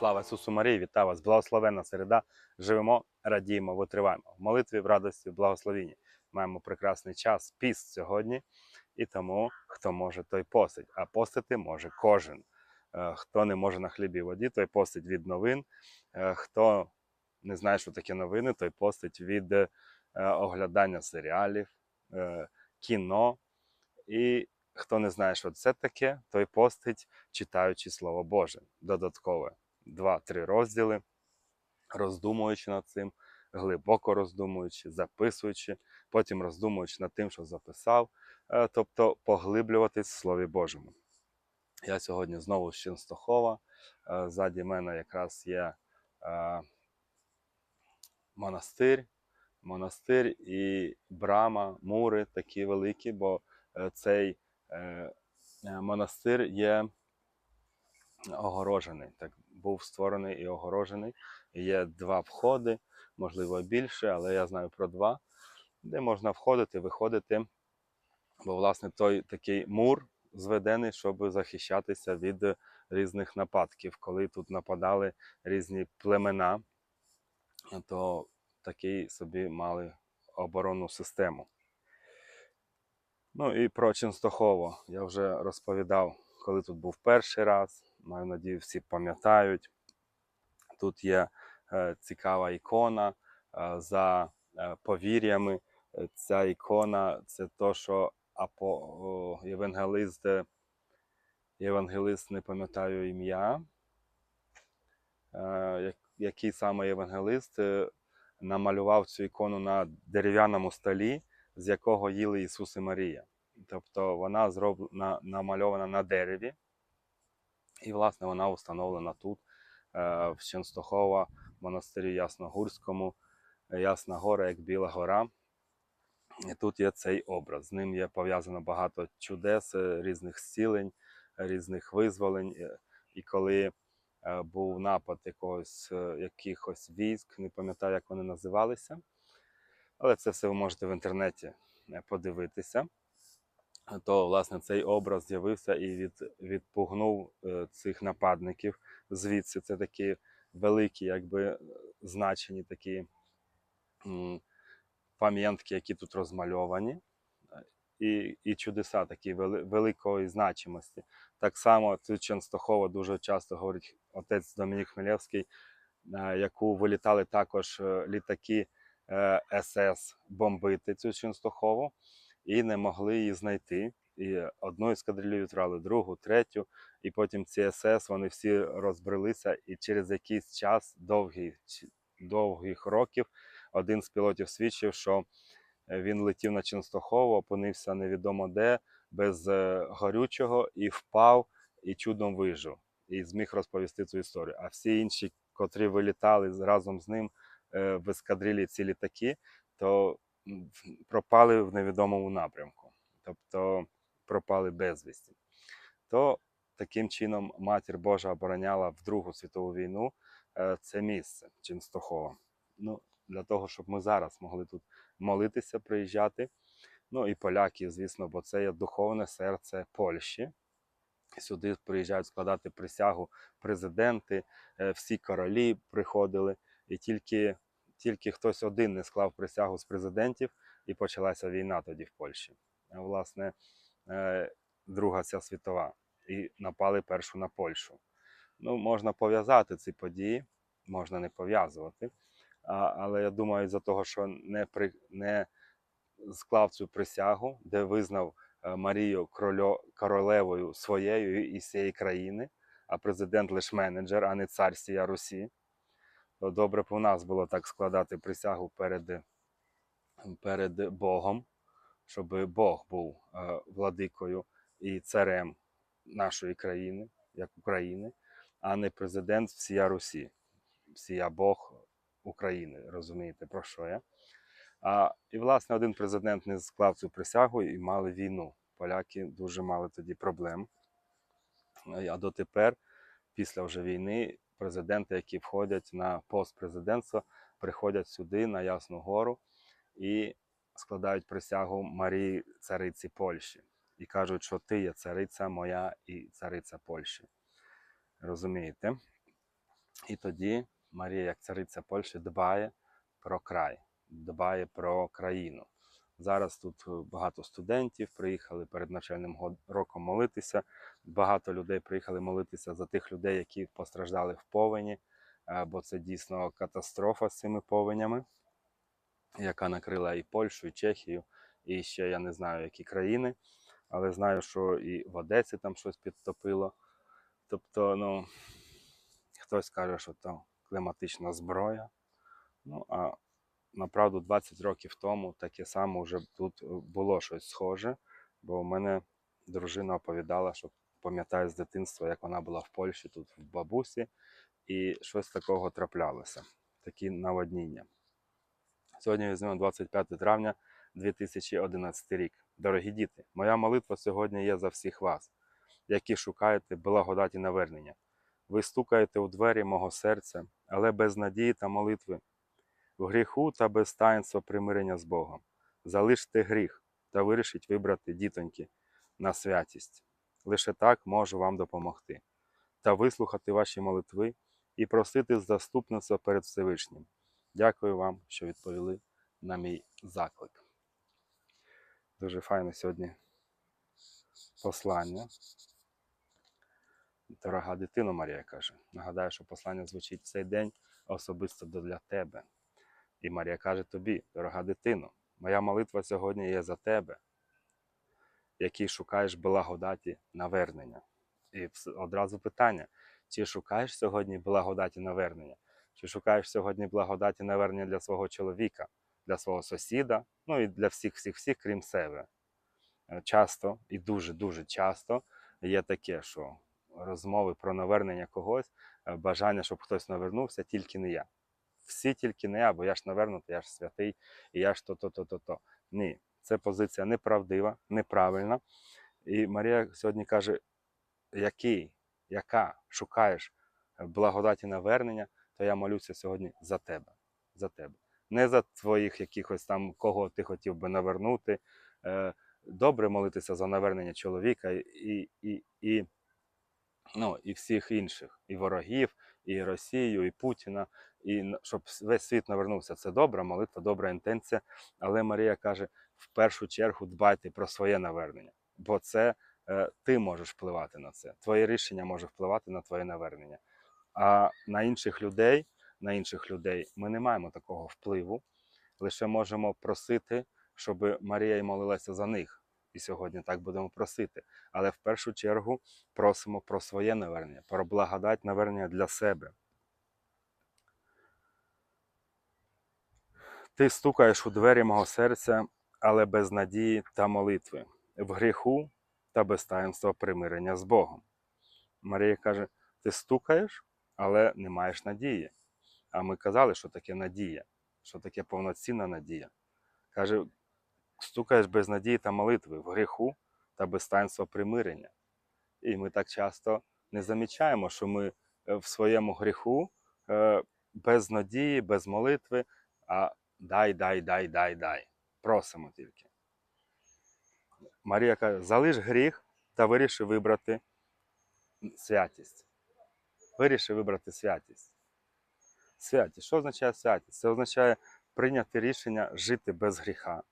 Слава Ісусу Марії, вітаю вас! Благословенна середа. Живемо, радіємо, витриваємо. В молитві, в радості, в благословінні. Маємо прекрасний час, піст сьогодні, і тому хто може, той постить. А постити може кожен. Е, Хто не може на хлібі і воді, той постить від новин. Е, Хто не знає, що таке новини, той постить від е, оглядання серіалів, кіно. І хто не знає, що це таке, той постить, читаючи Слово Боже. Додаткове два-три розділи, роздумуючи над цим, глибоко роздумуючи, записуючи, потім роздумуючи над тим, що записав, е, тобто поглиблюватись в Слові Божому. Я сьогодні знову з Ченстохова. Е, Ззаді мене якраз є е, монастир, монастир і брама, мури такі великі, бо цей монастир є огорожений. Так, був створений і огорожений. Є два входи, можливо більше, але я знаю про два, де можна входити, виходити. Бо, власне, той такий мур зведений, щоб захищатися від різних нападків. Коли тут нападали різні племена, то такий собі мали оборонну систему. Ну і про Ченстохово я вже розповідав, коли тут був перший раз. Маю надію, всі пам'ятають. Тут є е, цікава ікона е, за е, повір'ями. Ця ікона це то, що апо, євангелист, євангелист, не пам'ятаю ім'я, який саме євангелист намалював цю ікону на дерев'яному столі, з якого їли Ісус і Марія. Тобто вона зроблена, намальована на дереві, і, власне, вона встановлена тут, е, в Ченстохова, монастирі Ясногурському. Ясна гора, як Біла гора. І тут є цей образ. З ним є пов'язано багато чудес, е, різних зцілень, різних визволень. Е, І коли був напад якогось, якихось військ, не пам'ятаю, як вони називалися, але це все ви можете в інтернеті подивитися то власне цей образ з'явився і від, відпугнув е, цих нападників звідси. Це такі великі, якби значені такі пам'ятки, які тут розмальовані, е, і, і чудеса такі великої значимості. Так само тут Ченстохова дуже часто говорить отець Домінік Хмелевський, е, яку вилітали також е, літаки е, СС бомбити цю Ченстохову і не могли її знайти. І одну ескадрилью відправили, другу, третю, і потім ці СС вони всі розбрелися, і через якийсь час довгий, довгих років один з пілотів свідчив, що е, він летів на Ченстохову, опинився невідомо де, без е, горючого, і впав, і чудом вижив. І зміг розповісти цю історію. А всі інші, котрі вилітали разом з ним е, в ескадрилі ці літаки, то пропали в невідомому напрямку, тобто пропали безвісті. То таким чином Матір Божа обороняла в Другу світову війну е, це місце Ченстохова. Ну, для того, щоб ми зараз могли тут молитися, приїжджати. Ну і поляки, звісно, бо це є духовне серце Польщі. Сюди приїжджають складати присягу президенти, е, всі королі приходили, і тільки тільки хтось один не склав присягу з президентів, і почалася війна тоді в Польщі. Власне, е, Друга ця світова, і напали першу на Польщу. Ну, можна пов'язати ці події, можна не пов'язувати. Але я думаю, за того, що не, при, не склав цю присягу, де визнав е, Марію корольо, королевою своєю і всієї країни, а президент лише менеджер, а не цар сія Русі добре б у нас було так складати присягу перед, перед Богом, щоб Бог був е, владикою і царем нашої країни, як України, а не президент всія Русі, всія Бог України. Розумієте, про що я? А, і, власне, один президент не склав цю присягу і мали війну. Поляки дуже мали тоді проблем. А дотепер, після вже війни, президенти, які входять на пост президентства, приходять сюди, на Ясну Гору, і складають присягу Марії, цариці Польщі. І кажуть, що ти є цариця моя і цариця Польщі. Розумієте? І тоді Марія, як цариця Польщі, дбає про край, дбає про країну. Зараз тут е, багато студентів приїхали перед навчальним роком молитися. Багато людей приїхали молитися за тих людей, які постраждали в повені, е, бо це дійсно катастрофа з цими повенями, яка накрила і Польщу, і Чехію, і ще я не знаю, які країни. Але знаю, що і в Одесі там щось підтопило. Тобто, ну, хтось каже, що то кліматична зброя. Ну, а направду 20 років тому таке саме вже тут е, було щось схоже, бо у мене дружина оповідала, що пам'ятає з дитинства, як вона була в Польщі, тут в бабусі, і щось такого траплялося, такі наводніння. Сьогодні візьмемо 25 травня 2011 рік. Дорогі діти, моя молитва сьогодні є за всіх вас, які шукаєте благодаті навернення. Ви стукаєте у двері мого серця, але без надії та молитви в гріху та без таїнства примирення з Богом. Залиште гріх та вирішіть вибрати дітоньки на святість. Лише так можу вам допомогти та вислухати ваші молитви і просити заступництва перед Всевишнім. Дякую вам, що відповіли на мій заклик. Дуже файне сьогодні послання. Дорога дитино, Марія каже. Нагадаю, що послання звучить в цей день особисто для тебе. І Марія каже тобі, дорога дитино, моя молитва сьогодні є за тебе, який шукаєш благодаті навернення. І одразу питання: чи шукаєш сьогодні благодаті навернення? Чи шукаєш сьогодні благодаті навернення для свого чоловіка, для свого сусіда, ну і для всіх, всіх, всіх, крім себе? Е, Часто і дуже-дуже часто є таке, що розмови про навернення когось, е, бажання, щоб хтось навернувся, тільки не я всі тільки не я, бо я ж навернутий, я ж святий, і я ж то-то, то-то, то. Ні, це позиція неправдива, неправильна. І Марія сьогодні каже: який, яка шукаєш благодаті навернення, то я молюся сьогодні за тебе. За тебе. Не за твоїх якихось там, кого ти хотів би навернути. Е, Добре молитися за навернення чоловіка і, і, і, ну, і всіх інших, і ворогів, і Росію, і Путіна, і щоб весь світ навернувся. Це добра молитва, добра інтенція. Але Марія каже: в першу чергу дбайте про своє навернення, бо це е, ти можеш впливати на це. Твоє рішення може впливати на твоє навернення. А на інших людей, на інших людей ми не маємо такого впливу. Лише можемо просити, щоб Марія й молилася за них. І сьогодні так будемо просити. Але в першу чергу просимо про своє навернення, про благодать навернення для себе. Ти стукаєш у двері мого серця, але без надії та молитви, в гріху та без таїнства примирення з Богом. Марія каже: ти стукаєш, але не маєш надії. А ми казали, що таке надія, що таке повноцінна надія. Каже, стукаєш без надії та молитви, в гріху та без таїнства примирення. І ми так часто не замічаємо, що ми е, в своєму гріху е, без надії, без молитви, а дай, дай, дай, дай, дай. Просимо тільки. Марія каже: залиш гріх та виріши вибрати святість. Виріши вибрати святість. Святість. Що означає святість? Це означає прийняти рішення жити без гріха.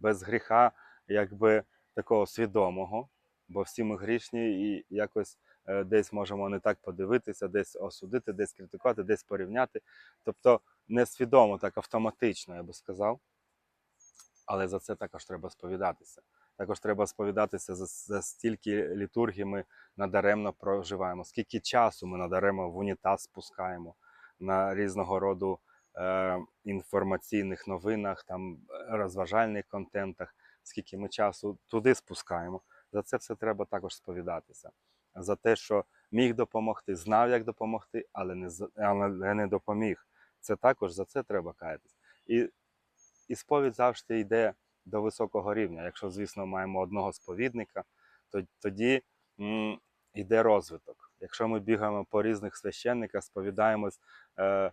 Без гріха, якби такого свідомого, бо всі ми грішні і якось е, десь можемо не так подивитися, десь осудити, десь критикувати, десь порівняти. Тобто несвідомо, так автоматично, я би сказав. Але за це також треба сповідатися. Також треба сповідатися за, за стільки літургій ми надаремно проживаємо, скільки часу ми надаремно в унітаз спускаємо на різного роду е, інформаційних новинах, там розважальних контентах, скільки ми часу туди спускаємо. За це все треба також сповідатися. За те, що міг допомогти, знав, як допомогти, але не, але не допоміг. Це також за це треба каятись. І, і сповідь завжди йде до високого рівня. Якщо, звісно, маємо одного сповідника, то тоді м, йде розвиток. Якщо ми бігаємо по різних священниках, сповідаємось е,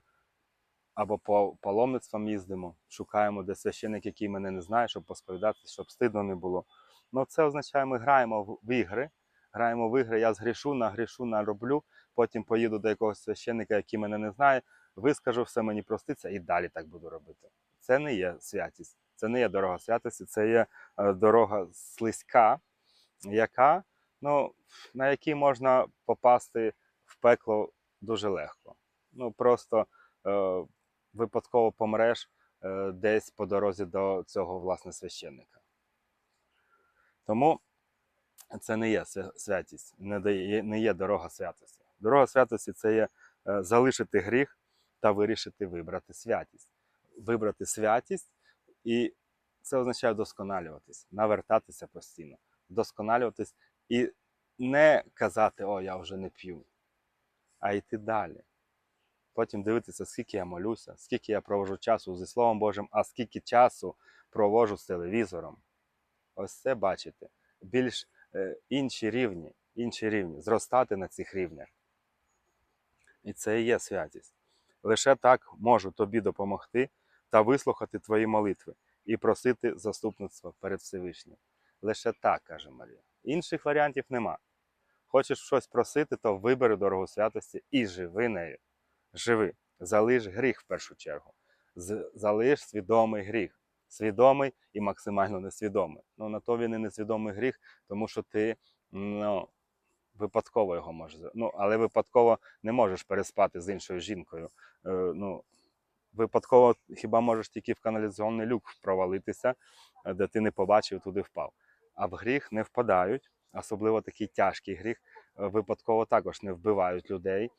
або по паломництвам їздимо, шукаємо, де священник, який мене не знає, щоб посповідатися, щоб стидно не було. Ну, це означає, ми граємо в- ігри, граємо в ігри, я згрішу, нагрішу, нароблю, потім поїду до якогось священника, який мене не знає, вискажу все мені проститься і далі так буду робити. Це не є святість, це не є дорога святості, це є е, дорога слизька, яка, ну, на якій можна попасти в пекло дуже легко. Ну, просто е, випадково помреш е, десь по дорозі до цього власне священника. Тому це не є святість, не, є дорога святості. Дорога святості це є е, залишити гріх та вирішити вибрати святість. Вибрати святість, і це означає вдосконалюватись, навертатися постійно, вдосконалюватись і не казати, о, я вже не п'ю, а йти далі. Потім дивитися, скільки я молюся, скільки я проводжу часу зі Словом Божим, а скільки часу проводжу з телевізором. Ось це бачите. Більш е, інші рівні, інші рівні, зростати на цих рівнях. І це і є святість. Лише так можу тобі допомогти та вислухати твої молитви і просити заступництва перед Всевишнім. Лише так, каже Марія. Інших варіантів нема. Хочеш щось просити, то вибери дорогу святості і живи нею. Живи, залиш гріх в першу чергу. Залиш свідомий гріх. Свідомий і максимально несвідомий. Ну, на то він і несвідомий гріх, тому що ти ну, випадково його можеш. Ну, але випадково не можеш переспати з іншою жінкою. Е, ну, випадково хіба можеш тільки в каналізаційний люк провалитися, е, де ти не побачив, туди впав. А в гріх не впадають, особливо такий тяжкий гріх. е, Випадково також не вбивають людей е,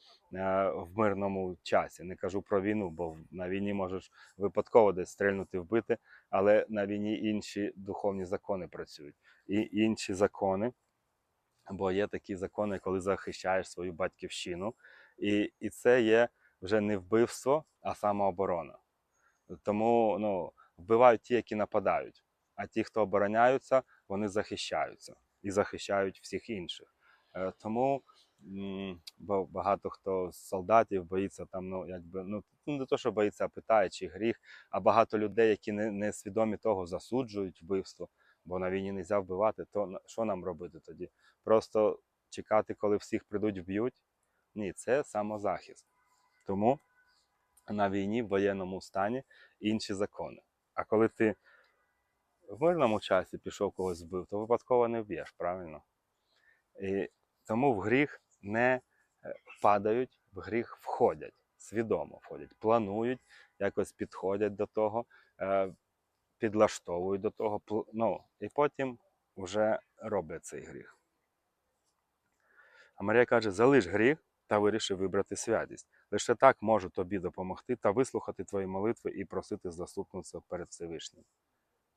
в мирному часі. Не кажу про війну, бо на війні можеш випадково десь стрельнути, вбити, але на війні інші духовні закони працюють. І інші закони, бо є такі закони, коли захищаєш свою батьківщину, і, і це є вже не вбивство, а самооборона. Тому ну, вбивають ті, які нападають, а ті, хто обороняються, вони захищаються і захищають всіх інших. Е, Тому бо багато хто з солдатів боїться там, ну якби ну не то, що боїться, а питає, чи гріх. А багато людей, які не, не свідомі того, засуджують вбивство, бо на війні не можна вбивати, то що нам робити тоді? Просто чекати, коли всіх прийдуть, вб'ють? Ні, це самозахист. Тому на війні, в воєнному стані інші закони. А коли ти в мирному часі пішов когось збив, то випадково не вб'єш, правильно? І тому в гріх не е, падають, в гріх входять, свідомо входять, планують, якось підходять до того, підлаштовують до того, ну, і потім вже роблять цей гріх. А Марія каже: залиш гріх та виріши вибрати святість. Лише так можу тобі допомогти та вислухати твої молитви і просити заступництва перед Всевишнім.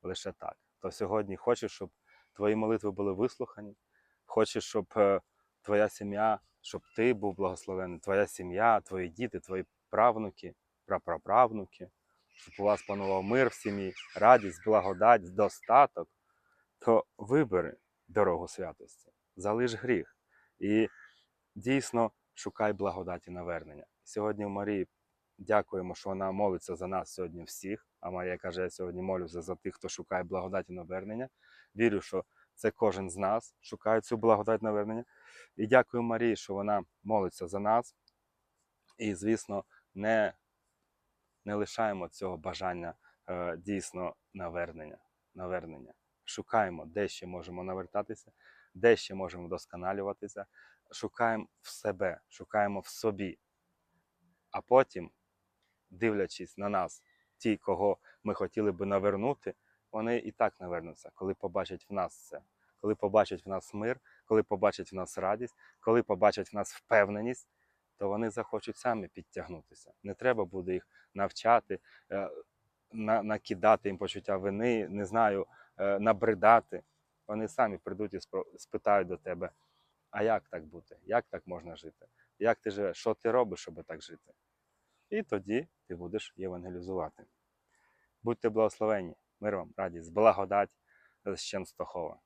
Лише так. То сьогодні хочеш, щоб твої молитви були вислухані, хочеш, щоб е, твоя сім'я, щоб ти був благословений, твоя сім'я, твої діти, твої правнуки, прапраправнуки, щоб у вас панував мир в сім'ї, радість, благодать, достаток, то вибери дорогу святості, залиш гріх і дійсно шукай благодаті навернення. Сьогодні в Марії дякуємо, що вона молиться за нас сьогодні всіх. А Марія каже, я сьогодні молюся за тих, хто шукає благодаті навернення. Вірю, що це кожен з нас шукає цю благодать навернення. І дякую Марії, що вона молиться за нас. І, звісно, не, не лишаємо цього бажання е, дійсно навернення, навернення. Шукаємо, де ще можемо навертатися, де ще можемо вдосконалюватися. Шукаємо в себе, шукаємо в собі. А потім, дивлячись на нас, ті, кого ми хотіли би навернути, вони і так навернуться, коли побачать в нас це, коли побачать в нас мир, коли побачать в нас радість, коли побачать в нас впевненість, то вони захочуть самі підтягнутися. Не треба буде їх навчати, е, накидати їм почуття вини, не знаю, е, набридати. Вони самі прийдуть і спитають до тебе, а як так бути? Як так можна жити? Як ти живеш? Що ти робиш, щоб так жити? І тоді ти будеш євангелізувати. Будьте благословені, мир вам, радість, благодать з Ченстохова.